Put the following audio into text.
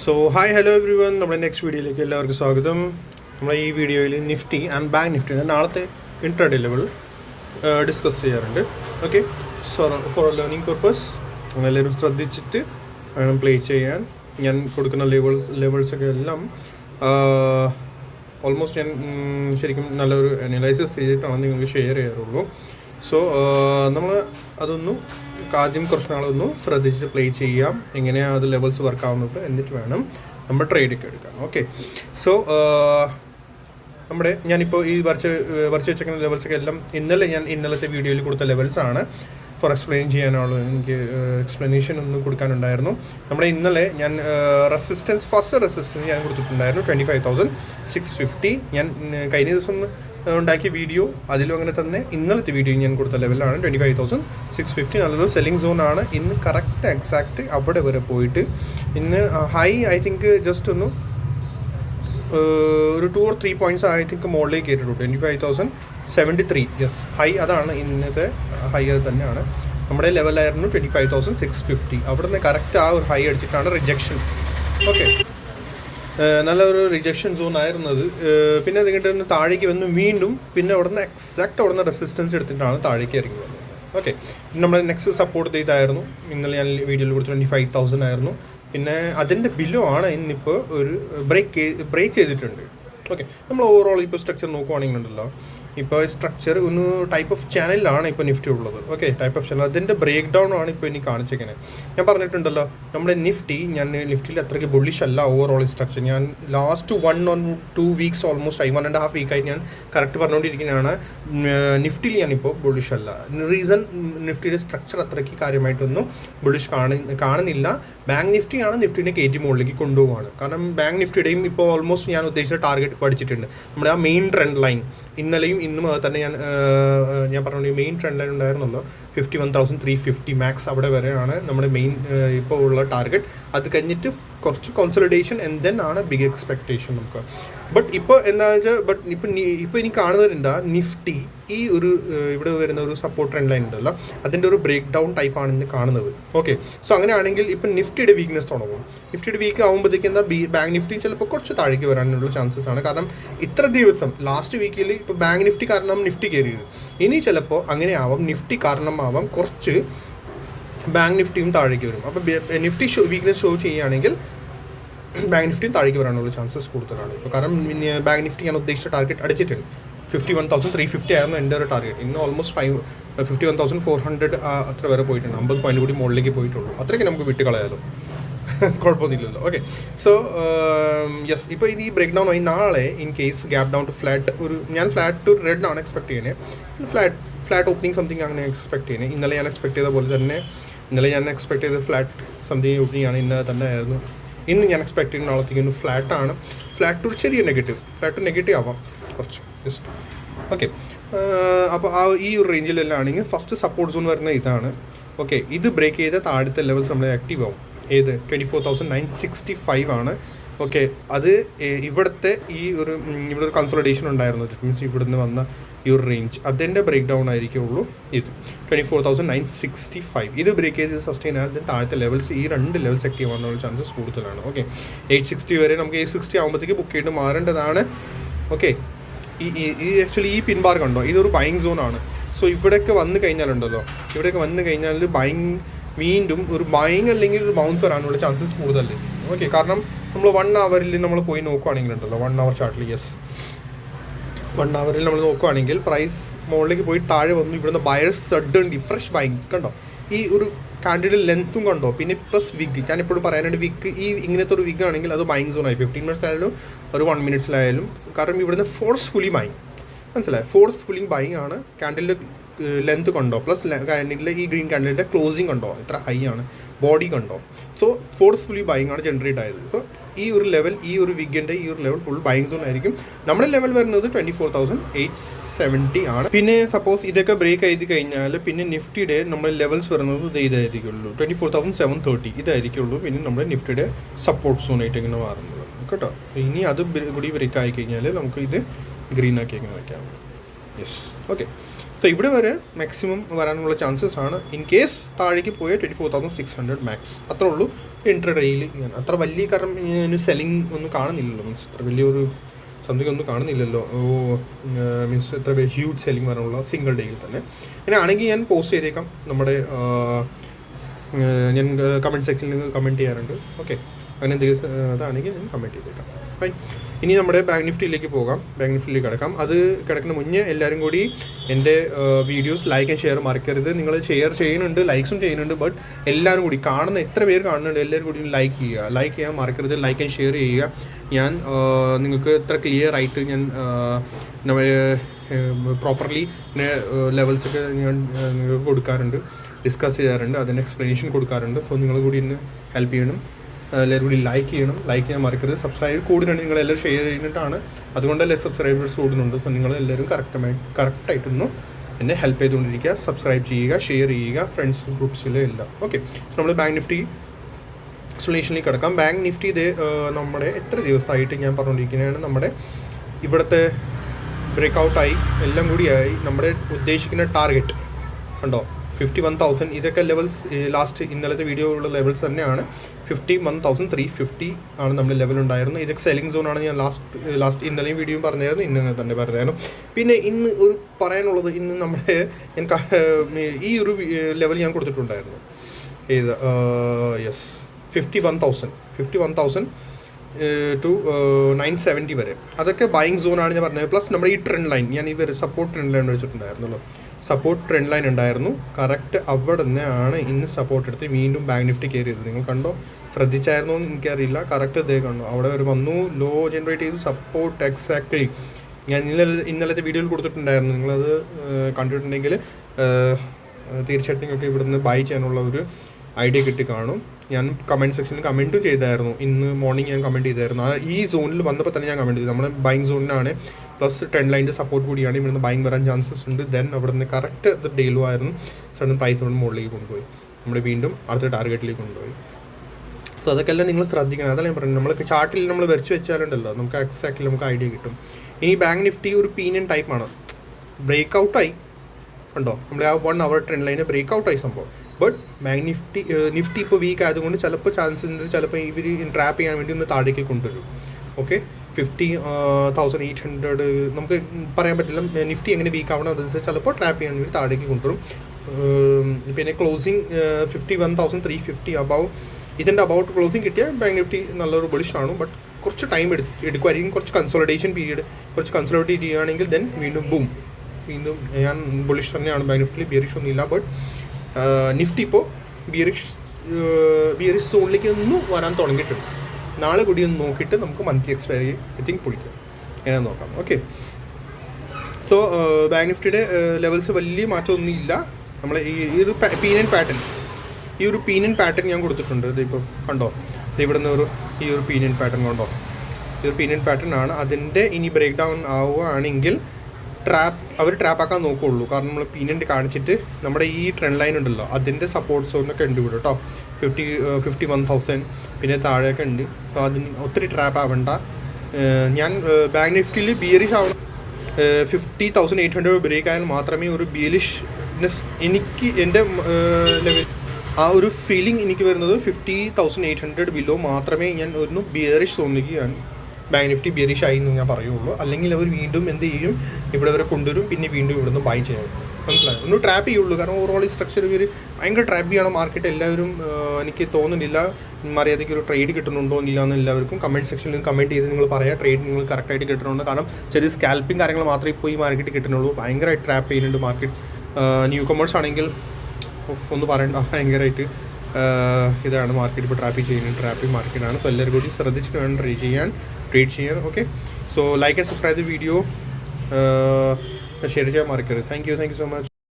So hi hello everyone നമ്മുടെ next വീഡിയോയിലേക്ക് എല്ലാവർക്കും സ്വാഗതം. നമ്മൾ ഈ വീഡിയോയിൽ നിഫ്റ്റി ആൻഡ് ബാങ്ക് നിഫ്റ്റി നാളത്തെ ഇൻട്രഡേ ലെവൽ ഡിസ്കസ് ചെയ്യാറുണ്ട്. Okay so for learning purpose എല്ലാവരും ശ്രദ്ധിച്ചിട്ട് വേണം പ്ലേ ചെയ്യാൻ. ഞാൻ കൊടുക്കുന്ന ലെവൽസ് ലെവൽസൊക്കെ എല്ലാം ഓൾമോസ്റ്റ് ഞാൻ ശരിക്കും നല്ലൊരു അനലൈസിസ് ചെയ്തിട്ടാണ് നിങ്ങൾക്ക് ഷെയർ ചെയ്യാറുള്ളൂ. സോ നമ്മൾ അതൊന്ന് ആദ്യം കുറച്ച് നാളൊന്ന് ശ്രദ്ധിച്ച് പ്ലേ ചെയ്യാം. എങ്ങനെയാണ് അത് ലെവൽസ് വർക്ക് ആവുന്നത് എന്നിട്ട് വേണം നമ്മൾ ട്രേഡൊക്കെ എടുക്കാൻ. ഓക്കെ സോ നമ്മുടെ ഞാനിപ്പോൾ ഈ വരച്ച് വരച്ച് വെച്ചേക്കുന്ന ലെവൽസൊക്കെ എല്ലാം ഇന്നലെ ഞാൻ ഇന്നലത്തെ വീഡിയോയിൽ കൊടുത്ത ലെവൽസ് ആണ്. ഫോർ എക്സ്പ്ലെയിൻ ചെയ്യാനുള്ള എനിക്ക് എക്സ്പ്ലനേഷൻ ഒന്നും കൊടുക്കാനുണ്ടായിരുന്നു. നമ്മുടെ ഇന്നലെ ഞാൻ റെസിസ്റ്റൻസ് ഫസ്റ്റ് റെസിസ്റ്റൻസ് ഞാൻ കൊടുത്തിട്ടുണ്ടായിരുന്നു. Twenty five thousand six fifty ഞാൻ കഴിഞ്ഞ ദിവസം ഉണ്ടാക്കിയ വീഡിയോ അതിലും അങ്ങനെ തന്നെ ഇന്നലത്തെ വീഡിയോ ഞാൻ കൊടുത്ത ലെവലാണ് twenty five thousand six fifty നല്ലൊരു സെല്ലിംഗ് സോണാണ് ഇന്ന് കറക്റ്റ് എക്സാക്റ്റ് അവിടെ വരെ പോയിട്ട് ഇന്ന് ഹൈ ഐ തിങ്ക് ജസ്റ്റ് ഒന്ന് ഒരു two or three points I think മുകളിലേക്ക് കയറ്റിട്ടു twenty five thousand seventy three yes high അതാണ് ഇന്നത്തെ ഹൈ അത് തന്നെയാണ്. നമ്മുടെ ലെവലായിരുന്നു twenty five thousand six fifty അവിടെ നിന്ന് കറക്റ്റ് ആ ഒരു ഹൈ അടിച്ചിട്ടാണ് റിജക്ഷൻ ഓക്കെ നല്ല ഒരു റിജക്ഷൻ സോൺ ആയിരുന്നത്. അത് പിന്നെ അത് ഒന്ന് താഴേക്ക് വന്ന് വീണ്ടും പിന്നെ നിന്ന് എക്സാക്റ്റ് നിന്ന് റെസിസ്റ്റൻസ് എടുത്തിട്ടാണ് താഴേക്ക് ഇറങ്ങി വന്നത്. ഓക്കെ പിന്നെ നമ്മൾ നെക്സ്റ്റ് സപ്പോർട്ട് ചെയ്തായിരുന്നു ഇന്നലെ ഞാൻ വീഡിയോയിൽ കൊടുത്ത് ട്വന്റി ഫൈവ് തൗസൻഡ് ആയിരുന്നു. പിന്നെ അതിന്റെ ബില്ലോ ആണ് ഇന്നിപ്പോൾ ഒരു ബ്രേക്ക് ബ്രേക്ക് ചെയ്തിട്ടുണ്ട്. ഓക്കെ നമ്മൾ ഓവറോൾ ഇപ്പോൾ സ്ട്രക്ചർ നോക്കുവാണെങ്കിലുണ്ടല്ലോ. ഇപ്പോൾ സ്ട്രക്ചർ ഒന്ന് ടൈപ്പ് ഓഫ് ചാനലിലാണ് ഇപ്പോൾ നിഫ്റ്റി ഉള്ളത്. ഓക്കെ ടൈപ്പ് ഓഫ് ചാനൽ അതിന്റെ ബ്രേക്ക് ഡൗൺ ആണ് ഇപ്പോൾ ഇനി കാണിച്ചേക്കുന്നത് ഞാൻ പറഞ്ഞിട്ടുണ്ടല്ലോ നമ്മുടെ നിഫ്റ്റി ഞാൻ നിഫ്റ്റിയിൽ അത്രയ്ക്ക് ബുള്ളിഷ് അല്ല ഓവറോൾ സ്ട്രക്ചർ ഞാൻ last one on two weeks almost ആയി വൺ ആൻഡ് ഹാഫ് വീക്കായി ഞാൻ കറക്റ്റ് പറഞ്ഞുകൊണ്ടിരിക്കുന്നതാണ് നിഫ്റ്റിയിൽ ഞാനിപ്പോൾ ബുള്ളിഷ് അല്ല. റീസൺ നിഫ്റ്റിയുടെ സ്ട്രക്ചർ അത്രയ്ക്ക് കാര്യമായിട്ടൊന്നും ബുള്ളിഷ് കാണി കാണുന്നില്ല. ബാങ്ക് നിഫ്റ്റിയാണ് നിഫ്റ്റിനെ കയറ്റി മുകളിലേക്ക് കൊണ്ടുപോവാണ്. കാരണം ബാങ്ക് നിഫ്റ്റിയുടെയും ഇപ്പോൾ ഓൾമോസ്റ്റ് ഞാൻ ഉദ്ദേശിച്ച ടാർഗറ്റ് പഠിച്ചിട്ടുണ്ട്. നമ്മുടെ ആ മെയിൻ ട്രെൻഡ് ലൈൻ ഇന്നലെയും ഇന്നും അത് തന്നെ ഞാൻ ഞാൻ പറഞ്ഞു മെയിൻ ട്രെൻഡ് ലൈൻ ഉണ്ടായിരുന്നല്ലോ fifty one thousand three fifty max അവിടെ വരെയാണ് നമ്മുടെ മെയിൻ ഇപ്പോൾ ഉള്ള ടാർഗറ്റ് അത് കഴിഞ്ഞിട്ട് കുറച്ച് കോൺസൾട്ടേഷൻ ആൻഡ് ദെൻ ആണ് ബിഗ് എക്സ്പെക്റ്റേഷൻ നമുക്ക്. ബട്ട് ഇപ്പോൾ എന്താണെന്ന് വെച്ചാൽ ബട്ട് ഇപ്പം ഇപ്പോൾ ഇനി കാണുന്നവരുണ്ടാ നിഫ്റ്റി ഈ ഒരു ഇവിടെ വരുന്ന ഒരു സപ്പോർട്ട് ട്രെൻഡ് ലൈൻ ഉണ്ടല്ലോ. അതിന്റെ ഒരു ബ്രേക്ക് ഡൗൺ ടൈപ്പാണ് ഇന്ന് കാണുന്നത്. ഓക്കെ സോ അങ്ങനെയാണെങ്കിൽ ഇപ്പം നിഫ്റ്റിയുടെ വീക്ക്നെസ് തുടങ്ങും. നിഫ്റ്റിയുടെ വീക്ക് ആകുമ്പോഴത്തേക്ക് എന്താ? ബി ബാങ്ക് നിഫ്റ്റി ചിലപ്പോൾ കുറച്ച് താഴേക്ക് വരാനുള്ള ചാൻസസ് ആണ്. കാരണം ഇത്ര ദിവസം ലാസ്റ്റ് വീക്കിൽ ഇപ്പോൾ ബാങ്ക് നിഫ്റ്റി കാരണം നിഫ്റ്റി കയറിയത്. ഇനി ചിലപ്പോൾ അങ്ങനെ ആവാം നിഫ്റ്റി കാരണമാവാം കുറച്ച് ബാങ്ക് നിഫ്റ്റിയും താഴേക്ക് വരും. അപ്പോൾ നിഫ്റ്റി വീക്ക്നെസ് ഷോ ചെയ്യുകയാണെങ്കിൽ ബാങ്ക് നിഫ്റ്റിയും താഴേക്ക് വരാനുള്ള ചാൻസസ് കൂടുതലാണ്. ഇപ്പോൾ കാരണം ബാങ്ക് നിഫ്റ്റി ഞാൻ ഉദ്ദേശിച്ച ടാർഗറ്റ് അടിച്ചിട്ടുണ്ട്. Fifty one thousand three fifty ആയിരുന്നു എന്റെ ഒരു ടാർഗറ്റ് ഇന്ന് almost five fifty one thousand four hundred അത്ര വരെ പോയിട്ടുണ്ട്. അമ്പത് പോയിന്റ് കൂടി മുകളിലേക്ക് പോയിട്ടുള്ളൂ. അത്രയ്ക്ക് നമുക്ക് വിട്ട് കളയാലോ കുഴപ്പമൊന്നുമില്ലല്ലോ ഓക്കെ സോ യെസ് ഇപ്പോൾ ഇത് ഈ ബ്രേക്ക് ഡൗൺ ആയി. നാളെ in case gap down to flat ഒരു ഞാൻ ഫ്ലാറ്റ് ടു റെഡ് ആണ് എക്സ്പെക്ട് ചെയ്യുന്നത് ഫ്ലാറ്റ് ഫ്ലാറ്റ് ഓപ്പണിംഗ് സംതിങ് അങ്ങനെ എക്സ്പെക്ട് ചെയ്യുന്നത് ഇന്നലെ ഞാൻ എക്സ്പെക്ട് ചെയ്ത പോലെ തന്നെ ഇന്നലെ ഞാൻ എക്സ്പെക്ട് ചെയ്ത ഫ്ലാറ്റ് സംതിങ് ഓപ്പണിംഗ് ആണ്. ഇന്ന് തന്നെ ആയിരുന്നു. ഇന്ന് ഞാൻ എക്സ്പെക്ട് ചെയ്യുന്ന നാളത്തേക്ക് ഫ്ലാറ്റ് ആണ്. ഫ്ലാറ്റ് ടു ചെറിയ നെഗറ്റീവ് ഫ്ലാറ്റ് നെഗറ്റീവ് ആവാം. കുറച്ച്. ജസ്റ്റ് ഓക്കെ അപ്പോൾ ആ ഈ ഒരു റേഞ്ചിലെല്ലാം ആണെങ്കിൽ ഫസ്റ്റ് സപ്പോർട്ട് സോൺ വരുന്ന ഇതാണ്. ഓക്കെ ഇത് ബ്രേക്ക് ചെയ്ത താഴത്തെ ലെവൽസ് നമ്മൾ ആക്റ്റീവ് ആവും. ഏത്? Twenty four thousand nine sixty five ആണ്. ഓക്കെ അത് ഇവിടുത്തെ ഈ ഒരു ഇവിടെ ഒരു കൺസോളിഡേഷൻ ഉണ്ടായിരുന്നു. മീൻസ് ഇവിടുന്ന് വന്ന ഈ ഒരു റേഞ്ച് അതിന്റെ ബ്രേക്ക് ഡൗൺ ആയിരിക്കുള്ളൂ ഇത്. Twenty four thousand nine sixty five ഇത് ബ്രേക്ക് ചെയ്ത് സസ്റ്റെയിൻ ആയാൽ താഴത്തെ ലെവൽസ് ഈ രണ്ട് ലെവൽസ് ആക്റ്റീവ് ആവാനുള്ള ചാൻസസ് കൂടുതലാണ്. ഓക്കെ എയ്റ്റ് സിക്സ്റ്റി വരെ നമുക്ക് എയ്റ്റ് സിക്സ്റ്റി ആകുമ്പോഴത്തേക്ക് ബുക്ക് ചെയ്തിട്ട് മാറേണ്ടതാണ്. ഓക്കെ ഈ ഈ- ആക്ച്വലി ഈ പിൻബാർ കണ്ടോ? ഇതൊരു ബൈങ് സോൺ ആണ്. സോ ഇവിടെയൊക്കെ വന്നു കഴിഞ്ഞാലുണ്ടല്ലോ ഇവിടെയൊക്കെ വന്നു കഴിഞ്ഞാൽ ബൈങ് വീണ്ടും ഒരു ബൈങ് അല്ലെങ്കിൽ ഒരു ബൗൺസ് വരാനുള്ള ചാൻസസ് കൂടുതൽ ഓക്കെ കാരണം നമ്മൾ വൺ അവറിൽ നമ്മൾ പോയി നോക്കുവാണെങ്കിലുണ്ടല്ലോ വൺ അവർ ചാർട്ടിൽ യെസ് വൺ അവറിൽ നമ്മൾ നോക്കുവാണെങ്കിൽ പ്രൈസ് മുകളിലേക്ക് പോയി താഴെ വന്നു ഇവിടുന്ന് സെഡ് ഉണ്ട് ഫ്രഷ് ബൈങ് കണ്ടോ? ഈ ഒരു കാൻഡിയുടെ ലെങ്ത്തും കണ്ടോ? പിന്നെ പ്ലസ് വിഗ് ഞാൻ എപ്പോഴും പറയാനുണ്ട് വിഗ് ഈ ഇങ്ങനത്തെ ഒരു വിഗ് ആണെങ്കിൽ അത് ബൈങ് സോൺ ആയി. ഫിഫ്റ്റീൻ മിനിറ്റ്സ് ആയാലും ഒരു വൺ മിനിറ്റ്സിലായാലും കാരണം ഇവിടുന്ന് ഫോഴ്സ്ഫുള്ളി ബൈങ് മനസ്സിലായി? ഫോഴ്സ്ഫുള്ളി ബൈങ് ആണ് കാൻഡിലിന്റെ ലെങ്ത് കണ്ടോ? പ്ലസ് കാൻഡിലിന്റെ ഈ ഗ്രീൻ കാൻഡിലിന്റെ ക്ലോസിങ് കണ്ടോ? എത്ര ഹൈ ആണ്. ബോഡി കണ്ടോ? സോ ഫോഴ്സ്ഫുള്ളി ബൈങ് ആണ് ജനറേറ്റ് ആയത്. സോ ഈ ഒരു ലെവൽ ഈ ഒരു വിഗിന്റെ ഈ ഒരു ലെവൽ ഫുൾ ബൈങ് സോൺ ആയിരിക്കും. നമ്മുടെ ലെവൽ വരുന്നത് twenty four thousand eight seventy ആണ്. പിന്നെ സപ്പോസ് ഇതൊക്കെ ബ്രേക്ക് ചെയ്ത് കഴിഞ്ഞാൽ പിന്നെ നിഫ്റ്റിയുടെ നമ്മുടെ ലെവൽസ് വരുന്നത് ഇത് ഇതായിരിക്കുള്ളൂ. Twenty four thousand seven thirty ഇതായിരിക്കുള്ളൂ പിന്നെ നമ്മുടെ നിഫ്റ്റിയുടെ സപ്പോർട്ട് സോൺ ആയിട്ട് ഇങ്ങനെ മാറുന്നത്. കേട്ടോ? ഇനി അത് കൂടി ബ്രേക്ക് ആയി കഴിഞ്ഞാൽ നമുക്ക് ഇത് ഗ്രീൻ ആക്കി ഇങ്ങനെ വയ്ക്കാം യെസ് ഓക്കെ സോ ഇവിടെ വരെ മാക്സിമം വരാനുള്ള ചാൻസസ് ആണ് ഇൻ കേസ് താഴേക്ക് പോയ twenty four thousand six hundred max അത്രേ ഉള്ളൂ. ഇൻട്രഡേയിൽ ഞാൻ അത്ര വലിയ കാരണം സെല്ലിംഗ് ഒന്നും കാണുന്നില്ലല്ലോ. മീൻസ് അത്ര വലിയൊരു സംതിങ് ഒന്നും കാണുന്നില്ലല്ലോ. ഓ മീൻസ് എത്ര ഹ്യൂജ് സെല്ലിംഗ് വരാനുള്ള സിംഗിൾ ഡേയിൽ തന്നെ. അങ്ങനെ ആണെങ്കിൽ ഞാൻ പോസ്റ്റ് ചെയ്തേക്കാം. നമ്മുടെ ഞാൻ കമന്റ് സെക്ഷനിൽ നിന്ന് കമന്റ് ചെയ്യാറുണ്ട്. ഓക്കെ അങ്ങനെ എന്തെങ്കിലും അതാണെങ്കിൽ ഞാൻ കമന്റ് ചെയ്തേക്കാം. ഫൈൻ ഇനി നമ്മുടെ ബാങ്ക് നിഫ്റ്റിയിലേക്ക് പോകാം. ബാങ്ക് നിഫ്റ്റിയിലേക്ക് കിടക്കാം. അത് കിടക്കുന്ന മുന്നേ എല്ലാവരും കൂടി എന്റെ വീഡിയോസ് ലൈക്ക് ആൻഡ് ഷെയർ മറക്കരുത്. നിങ്ങൾ ഷെയർ ചെയ്യുന്നുണ്ട് ലൈക്സും ചെയ്യുന്നുണ്ട് ബട്ട് എല്ലാവരും കൂടി കാണുന്ന എത്ര പേര് കാണുന്നുണ്ട് എല്ലാവരും കൂടി ലൈക്ക് ചെയ്യുക. ലൈക്ക് ചെയ്യാൻ മറക്കരുത്. ലൈക്ക് ആൻഡ് ഷെയർ ചെയ്യുക. ഞാൻ നിങ്ങൾക്ക് എത്ര ക്ലിയർ ആയിട്ട് ഞാൻ പ്രോപ്പർലി ലെവൽസൊക്കെ ഞാൻ നിങ്ങൾക്ക് കൊടുക്കാറുണ്ട്. ഡിസ്കസ് ചെയ്യാറുണ്ട്. അതിന് എക്സ്പ്ലനേഷൻ കൊടുക്കാറുണ്ട്. സോ നിങ്ങൾ കൂടി ഇന്ന് ഹെൽപ്പ് ചെയ്യണം. എല്ലാവരും കൂടി ലൈക്ക് ചെയ്യണം. ലൈക്ക് ചെയ്യാൻ മറക്കരുത്. സബ്സ്ക്രൈബ് കൂടുതലാണ് നിങ്ങൾ എല്ലാവരും ഷെയർ ചെയ്യുന്നിട്ടാണ് അതുകൊണ്ടല്ലേ സബ്സ്ക്രൈബേഴ്സ് കൂടുന്നുണ്ട്. സോ നിങ്ങൾ എല്ലാവരും കറക്റ്റായി കറക്റ്റായിട്ടൊന്ന് എന്നെ ഹെൽപ്പ് ചെയ്തുകൊണ്ടിരിക്കുക. സബ്സ്ക്രൈബ് ചെയ്യുക ഷെയർ ചെയ്യുക ഫ്രണ്ട്സ് ഗ്രൂപ്പ്സിൽ എല്ലാം. ഓക്കെ സോ നമ്മൾ ബാങ്ക് നിഫ്റ്റി സൊല്യൂഷനിലേക്ക് കിടക്കാം. ബാങ്ക് നിഫ്റ്റി ഇത് നമ്മുടെ എത്ര ദിവസമായിട്ട് ഞാൻ പറഞ്ഞുകൊണ്ടിരിക്കുന്നതാണ്. നമ്മുടെ ഇവിടുത്തെ ബ്രേക്കൗട്ടായി എല്ലാം കൂടിയായി നമ്മുടെ ഉദ്ദേശിക്കുന്ന ടാർഗറ്റ് ഉണ്ടോ? ഫിഫ്റ്റി വൺ തൗസൻഡ് ഇതൊക്കെ ലെവൽസ് ലാസ്റ്റ് ഇന്നലത്തെ വീഡിയോ ഉള്ള ലെവൽസ് തന്നെയാണ്. Fifty one thousand three fifty ആണ് നമ്മൾ ലെവൽ ഉണ്ടായിരുന്നത്. ഇതൊക്കെ സെല്ലിംഗ് സോണാണ് ഞാൻ ലാസ്റ്റ് ലാസ്റ്റ് ഇന്നലെയും വീഡിയോയും പറഞ്ഞായിരുന്നു. ഇന്ന് തന്നെ പറഞ്ഞായിരുന്നു. പിന്നെ ഇന്ന് ഒരു പറയാനുള്ളത് ഇന്ന് നമ്മുടെ ഞാൻ ഈ ഒരു ലെവൽ ഞാൻ കൊടുത്തിട്ടുണ്ടായിരുന്നു. ഏത് yes fifty one thousand fifty one thousand two nine seventy വരെ. അതൊക്കെ ബൈങ് സോണാണ് ഞാൻ പറഞ്ഞത്. പ്ലസ് നമ്മുടെ ഈ ട്രെൻഡ് ലൈൻ ഞാൻ ഇവർ സപ്പോർട്ട് ട്രെൻഡ് ലൈൻ വെച്ചിട്ടുണ്ടായിരുന്നല്ലോ. സപ്പോർട്ട് ട്രെൻഡ് ലൈൻ ഉണ്ടായിരുന്നു. കറക്റ്റ് അവിടെ നിന്നാണ് ഇന്ന് സപ്പോർട്ട് എടുത്ത് വീണ്ടും ബാങ്ക് നിഫ്റ്റി കയറിയത്. നിങ്ങൾ കണ്ടോ? ശ്രദ്ധിച്ചായിരുന്നു എന്ന് എനിക്കറിയില്ല. കറക്റ്റ് ഇതേ കണ്ടോ. അവിടെ ഒരു വന്നു. ലോ ജനറേറ്റ് ചെയ്തു. സപ്പോർട്ട് എക്സാക്ട്ലി ഞാൻ ഇന്നലെ ഇന്നലത്തെ വീഡിയോയിൽ കൊടുത്തിട്ടുണ്ടായിരുന്നു. നിങ്ങളത് കണ്ടിട്ടുണ്ടെങ്കിൽ തീർച്ചയായിട്ടും നിങ്ങൾക്ക് ഇവിടുന്ന് ബൈ ചെയ്യാനുള്ള ഒരു ഐഡിയ കിട്ടി കാണും. ഞാൻ കമന്റ് സെക്ഷനിൽ കമന്റും ചെയ്തായിരുന്നു. ഇന്ന് മോർണിംഗ് ഞാൻ കമന്റ് ചെയ്തായിരുന്നു. ഈ സോണിൽ വന്നപ്പോൾ തന്നെ ഞാൻ കമന്റ് ചെയ്തു. നമ്മുടെ ബൈങ് സോണിനാണ് പ്ലസ് ടെൻ ലൈന്റെ സപ്പോർട്ട് കൂടിയാണ് ഇവിടുന്ന് ബൈങ് വരാൻ ചാൻസസ് ഉണ്ട്. ദെൻ അവിടെ നിന്ന് കറക്റ്റ് ഇത് ഡെയിലും ആയിരുന്നു. സഡൻ പ്രൈസ് ഇവിടെ മുകളിലേക്ക് കൊണ്ടുപോയി. നമ്മൾ വീണ്ടും അടുത്ത ടാർഗറ്റിലേക്ക് കൊണ്ടുപോയി. സോ അതൊക്കെ എല്ലാം നിങ്ങൾ ശ്രദ്ധിക്കണം. അതല്ല ഞാൻ പറയുന്നത് നമ്മൾ ചാർട്ടിൽ നമ്മൾ വരച്ച് വെച്ചാലുണ്ടല്ലോ. നമുക്ക് എക്സാക്ട്ലി നമുക്ക് ഐഡിയ കിട്ടും. ഇനി ബാങ്ക് നിഫ്റ്റി ഒരു പീനിയൻ ടൈപ്പാണ് ബ്രേക്ക് ഔട്ടായി ഉണ്ടോ നമ്മൾ ആ വൺ അവർ ട്രെൻഡ് ലൈന് ബ്രേക്ക് ഔട്ടായി സംഭവം. ബട്ട് ബാങ്ക് നിഫ്റ്റി നിഫ്റ്റി ഇപ്പോൾ വീക്ക് ആയതുകൊണ്ട് ചിലപ്പോൾ ചാൻസസ് ഉണ്ട്. ചിലപ്പോൾ ഇവർ ട്രാപ്പ് ചെയ്യാൻ വേണ്ടി ഒന്ന് താഴേക്ക് കൊണ്ടുവരും. Okay fifty thousand eight hundred നമുക്ക് പറയാൻ പറ്റില്ല. നിഫ്റ്റി എങ്ങനെ വീക്ക് ആവണം അതനുസരിച്ച് ചിലപ്പോൾ ട്രാപ്പ് ചെയ്യാൻ വേണ്ടി താഴേക്ക് കൊണ്ടുവരും. പിന്നെ closing fifty one thousand three fifty above ഇതിന്റെ അബൌട്ട് ക്ലോസിങ് കിട്ടിയാൽ ബാങ്ക് നിഫ്റ്റി നല്ലൊരു ബുളിഷാണ് ബട്ട് കുറച്ച് ടൈം എടു എടുക്കുമായിരിക്കും. കുറച്ച് കൺസോളിഡേഷൻ പീരീഡ് കുറച്ച് കൺസോളിഡേറ്റ് ചെയ്യുകയാണെങ്കിൽ ദെൻ വീണ്ടും ബൂം വീണ്ടും ഞാൻ ബുളിഷ് തന്നെയാണ്. ബാങ്ക് നിഫ്റ്റിയിൽ ബിയറിഷ് ഒന്നുമില്ല ബട്ട് നിഫ്റ്റി ഇപ്പോൾ ബിയറിഷ് ബിയറിഷ് സോണിലേക്ക് ഒന്നും വരാൻ തുടങ്ങിയിട്ടുണ്ട്. നാളെ കൂടി ഒന്ന് നോക്കിയിട്ട് നമുക്ക് മന്ത്ലി എക്സ്പയറി ഐ തിങ്ക് പൊളിക്കാം. എങ്ങനെ നോക്കാം. ഓക്കെ സോ ബാങ്ക് നിഫ്റ്റിയുടെ ലെവൽസ് വലിയ മാറ്റമൊന്നും ഇല്ല. നമ്മൾ ഈ ഒരു പീനിയൻ പാറ്റേൺ ഈ ഒരു പീനിയൻ പാറ്റേൺ ഞാൻ കൊടുത്തിട്ടുണ്ട്. ഇതിപ്പോൾ കണ്ടോ? ഇവിടെ നിന്ന് ഒരു ഈ ഒരു പീനിയൻ പാറ്റേൺ കണ്ടോ? ഈ ഒരു പീനിയൻ പാറ്റേൺ ആണ്. അതിന്റെ ഇനി ബ്രേക്ക് ഡൗൺ ആവുകയാണെങ്കിൽ ട്രാപ്പ് അവർ ട്രാപ്പ് ആക്കാൻ നോക്കുകയുള്ളൂ കാരണം നമ്മൾ പീനിയന്റ് കാണിച്ചിട്ട് നമ്മുടെ ഈ ട്രെൻഡ് ലൈൻ ഉണ്ടല്ലോ. അതിന്റെ സപ്പോർട്ട് സോണൊക്കെ ഉണ്ട് ഇവിടെ കേട്ടോ ഫിഫ്റ്റി ഫിഫ്റ്റി വൺ തൗസൻഡ് പിന്നെ താഴെയൊക്കെ ഉണ്ട്. അപ്പോൾ അതിന് ഒത്തിരി ട്രാപ്പ് ആവണ്ട. ഞാൻ ബാങ്ക് നിഫ്റ്റിയിൽ ബിയറിഷ് ആവണം. Fifty thousand eight hundred break ആയാൽ മാത്രമേ ഒരു ബിയലിഷ്നെസ് എനിക്ക് എന്റെ ലെവൽ ആ ഒരു ഫീലിംഗ് എനിക്ക് വരുന്നത് fifty thousand eight hundred below മാത്രമേ ഞാൻ ഒന്ന് ബിയറിഷ് ഞാൻ ബാങ്ക് നിഫ്റ്റി ബിയറിഷ് ആയി എന്ന് ഞാൻ പറയുള്ളൂ. അല്ലെങ്കിൽ അവർ വീണ്ടും എന്ത് ചെയ്യും? ഇവിടെ വരെ കൊണ്ടുവരും. പിന്നെ വീണ്ടും ഇവിടുന്ന് ബൈ ചെയ്യും മനസ്സിലായോ ഒന്ന് ട്രാപ്പ് ചെയ്യുള്ളൂ. കാരണം ഓവറോൾ ഈ സ്ട്രക്ചർ ഇവർ ഭയങ്കര ട്രാപ്പ് ചെയ്യണം. മാർക്കറ്റ് എല്ലാവരും എനിക്ക് തോന്നുന്നില്ല. മര്യാദയ്ക്ക് ഒരു ട്രേഡ് കിട്ടുന്നുണ്ടോ ഇല്ല എന്ന് എല്ലാവർക്കും കമന്റ് സെക്ഷനിൽ കമന്റ് ചെയ്ത് നിങ്ങൾ പറയാം. ട്രേഡ് നിങ്ങൾ കറക്റ്റായിട്ട് കിട്ടുന്നുണ്ട്? കാരണം ചെറിയ സ്കാൽപ്പിംഗ് കാര്യങ്ങൾ മാത്രമേ ഇപ്പോൾ ഈ മാർക്കറ്റ് കിട്ടുന്നുള്ളൂ. ഭയങ്കരമായിട്ട് ട്രാപ്പ് ചെയ്യുന്നുണ്ട് മാർക്കറ്റ് ന്യൂ കൊമേഴ്സ് ആണെങ്കിൽ ഒന്ന് പറയണ്ട. ഭയങ്കരമായിട്ട് ഇതാണ് മാർക്കറ്റ് ഇപ്പോൾ ട്രാപ്പ് ചെയ്യുന്നത്. ട്രാപ്പിംഗ് മാർക്കറ്റാണ് സോ എല്ലാവരും കൂടി ശ്രദ്ധിച്ചിട്ട് വേണം ട്രേഡ് ചെയ്യാൻ. ട്രേഡ് ചെയ്യാൻ okay so like and subscribe the video share ചെയ്യാൻ മറക്കരുത് thank you thank you so much